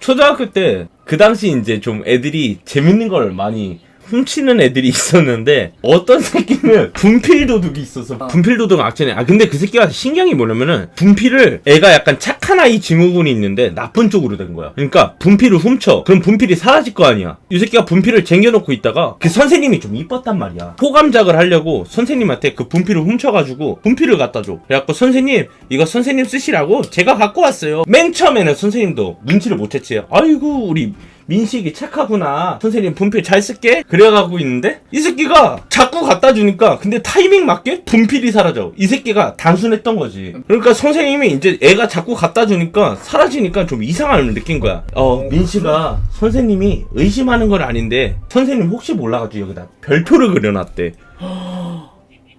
초등학교 때 그 당시 이제 좀 애들이 재밌는 걸 많이 훔치는 애들이 있었는데 어떤 새끼는 분필 도둑이 있어서 분필 도둑 악천해. 아 근데 그 새끼가 신경이 뭐냐면은 분필을 애가 약간 착한 아이 증후군이 있는데 나쁜 쪽으로 된 거야. 그러니까 분필을 훔쳐. 그럼 분필이 사라질 거 아니야. 이 새끼가 분필을 쟁여놓고 있다가 그 선생님이 좀 이뻤단 말이야. 호감작을 하려고 선생님한테 그 분필을 훔쳐가지고 분필을 갖다 줘. 그래갖고 선생님 이거 선생님 쓰시라고 제가 갖고 왔어요. 맨 처음에는 선생님도 눈치를 못 챘지. 아이고 우리 민식이 착하구나. 선생님 분필 잘 쓸게. 그래가고 있는데 이 새끼가 자꾸 갖다 주니까 근데 타이밍 맞게 분필이 사라져. 이 새끼가 단순했던 거지. 그러니까 선생님이 이제 애가 자꾸 갖다 주니까 사라지니까 좀 이상함을 느낀 거야. 어 민식아 선생님이 의심하는 건 아닌데 선생님 혹시 몰라가지고 여기다 별표를 그려놨대.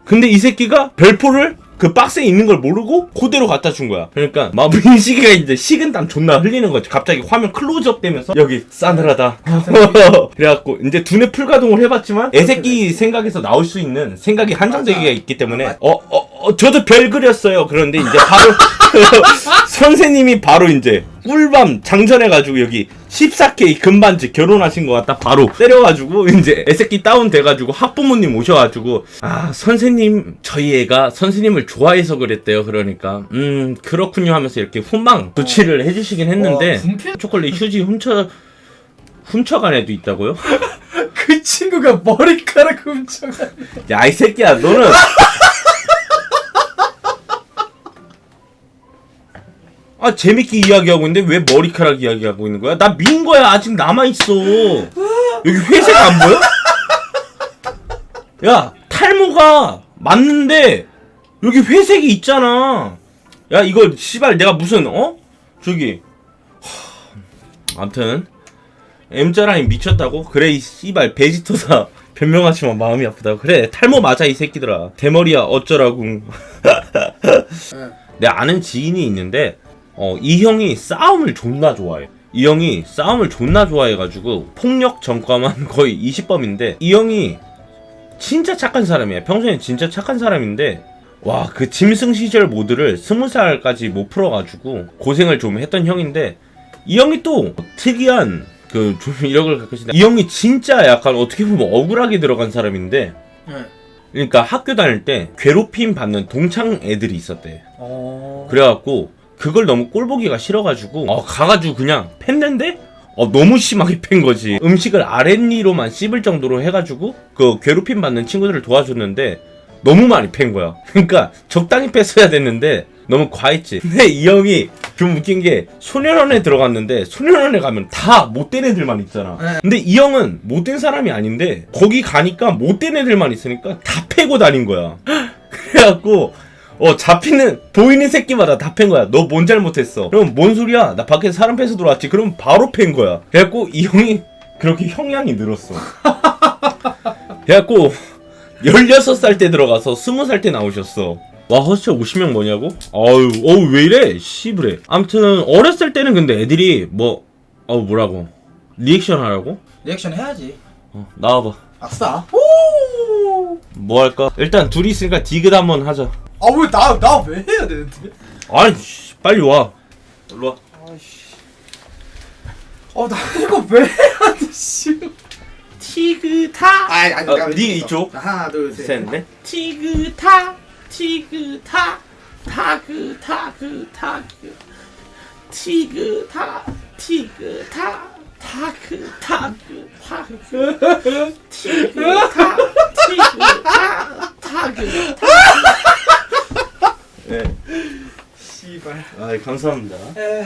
근데 이 새끼가 별표를 그 박스에 있는 걸 모르고 그대로 갖다 준 거야. 그러니까 막 민식이가 이제 식은땀 존나 흘리는 거지. 갑자기 화면 클로즈업 되면서 여기 싸늘하다. 그래갖고 이제 두뇌 풀가동을 해봤지만 애새끼 생각에서 나올 수 있는 생각이 한정되기가 있기 때문에 어, 어, 어, 저도 별 그렸어요. 그런데 이제 바로 선생님이 바로 이제 꿀밤 장전해가지고 여기 14K 금반지 결혼하신 것 같다 바로 때려가지고 이제 애새끼 다운 돼가지고 학부모님 오셔가지고 아 선생님 저희 애가 선생님을 좋아해서 그랬대요 그러니까 음 그렇군요 하면서 이렇게 훈방 조치를 해주시긴 했는데? 초콜릿 휴지 훔쳐 훔쳐간 애도 있다고요? 그 친구가 머리카락 훔쳐가. 야이 새끼야 너는 아 재밌게 이야기하고 있는데 왜 머리카락 이야기하고 있는 거야? 나 민 거야 아직 남아 있어. 여기 회색 안 보여? 야 탈모가 맞는데 여기 회색이 있잖아. 야 이거 씨발 내가 무슨 어 저기 하, 암튼 M자 라인 미쳤다고? 그래 이 씨발 베지터사 변명하지만 마음이 아프다. 그래 탈모 맞아 이 새끼들아. 대머리야 어쩌라고. 내 아는 지인이 있는데 어, 이 형이 싸움을 존나 좋아해. 이 형이 싸움을 존나 좋아해가지고 폭력 전과만 거의 20범인데 이 형이 진짜 착한 사람이야. 평소에 진짜 착한 사람인데 와 그 짐승 시절 모드를 20살까지 못 풀어가지고 고생을 좀 했던 형인데 이 형이 또 특이한 그 좀 이력을 갖고 있는데 이 형이 진짜 약간 어떻게 보면 억울하게 들어간 사람인데 네. 그러니까 학교 다닐 때 괴롭힘 받는 동창 애들이 있었대. 어. 그래갖고 그걸 너무 꼴보기가 싫어가지고 어, 가가지고 그냥 팼는데 어, 너무 심하게 팬 거지. 음식을 아랫니로만 씹을 정도로 해가지고 그 괴롭힘 받는 친구들을 도와줬는데 너무 많이 팬 거야. 그러니까 적당히 뺐어야 됐는데 너무 과했지. 근데 이 형이 좀 웃긴 게 소년원에 들어갔는데 소년원에 가면 다 못된 애들만 있잖아. 네. 근데 이 형은 못된 사람이 아닌데 거기 가니까 못된 애들만 있으니까 다 패고 다닌 거야. 그래갖고 어 잡히는 보이는 새끼마다 다 팬 거야. 너 뭔 잘못했어? 그럼 뭔 소리야? 나 밖에서 사람 패서 들어왔지. 그럼 바로 팬 거야. 그래갖고 이 형이 그렇게 형량이 늘었어. 그래갖고 16살 때 들어가서 20살 때 나오셨어. 와 허스체 오시면 뭐냐고? 아유 어우 왜 이래 씨부래 아무튼 어렸을 때는 근데 애들이 뭐 어우 뭐라고 리액션 하라고? 리액션 해야지. 어, 나와봐 아싸. 오. 뭐 할까? 일단 둘이 있으니까 디귿 한번 하자 아 왜 나 나 왜 해야 되는데? 아이 씨, 빨리 와 일로 와 어나 이거 왜 해야 돼 씨. 티그타 아니 아니 어, 네 이쪽 자, 하나 둘 셋. 셋넷 티그타 티그타 타그 타그 타그 티그타 티그타 타그 타그 타그 티그타 티그타 타그 네. 씨발. 아 감사합니다 에.